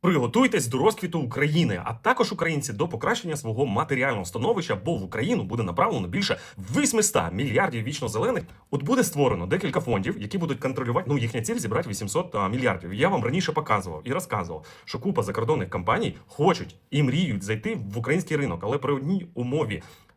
Приготуйтесь до розквіту України, а також українці до покращення свого матеріального становища, бо в Україну буде направлено більше 800 мільярдів вічно зелених. От буде створено декілька фондів, які будуть контролювати. Ну їхня ціль зібрати 800 а, мільярдів. Я вам раніше показував і розказував, що купа закордонних компаній хочуть і мріють зайти в український ринок, але при одній умові.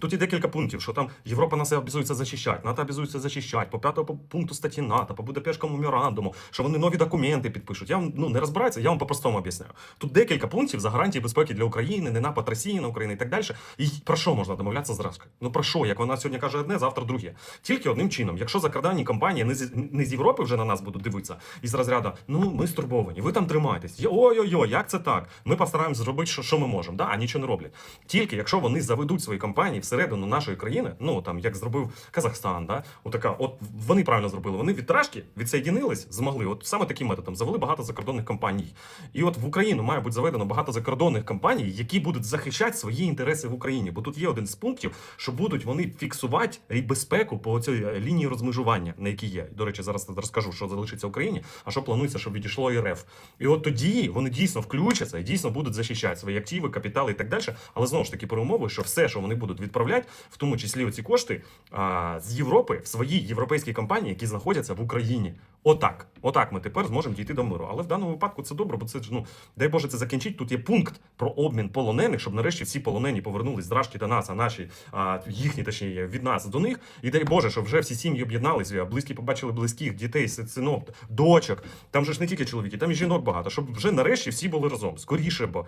Тут є декілька пунктів, що там Європа нас обязується захищати, НАТО обязується захищати, по п'ятому пункту статті НАТО, по Будапештському меморандуму, що вони нові документи підпишуть. Я вам ну не розбираюся, я вам по-простому об'ясняю. Тут декілька пунктів за гарантії безпеки для України, не напад Росії на Україну і так далі. І про що можна домовлятися з? Ну про що? Як вона сьогодні каже одне, завтра друге. Тільки одним чином, якщо закордонні компанії не з не з Європи вже на нас будуть дивитися, і з розряду, ну ми стурбовані, ви там тримаєтесь. Ой-ой-ой, як це так? Ми постараємось зробити, що, що ми можемо. Да, а нічого не роблять. Тільки якщо вони заведуть свої компанії всередину нашої країни, ну там як зробив Казахстан, да, отака, от вони правильно зробили. Вони від Рашки відсоєдинились, змогли. От саме таким методом завели багато закордонних компаній. І от в Україну має бути заведено багато закордонних компаній, які будуть захищати свої інтереси в Україні. Бо тут є один з пунктів, що будуть вони фіксувати і безпеку по цій е, лінії розмежування, на якій є. До речі, зараз розкажу, що залишиться в Україні, а що планується, щоб відійшло РФ. І от тоді вони дійсно включаться і дійсно будуть захищати свої активи, капітали і так далі. Але знову ж таки при умови, що все, що вони будуть відправляти, в тому числі оці кошти а, з Європи в свої європейські компанії, які знаходяться в Україні. Отак, отак ми тепер зможемо дійти до миру. Але в даному випадку це добре, бо це ж ну дай Боже це закінчить. Тут є пункт про обмін полонених, щоб нарешті всі полонені повернулись з до нас, а наші а, їхні, точніше, від нас до них. І дай Боже, щоб вже всі сім'ї об'єдналися, близькі побачили близьких, дітей, синок, дочок. Там же ж не тільки чоловіки, там і жінок багато, щоб вже нарешті всі були разом. Скоріше, бо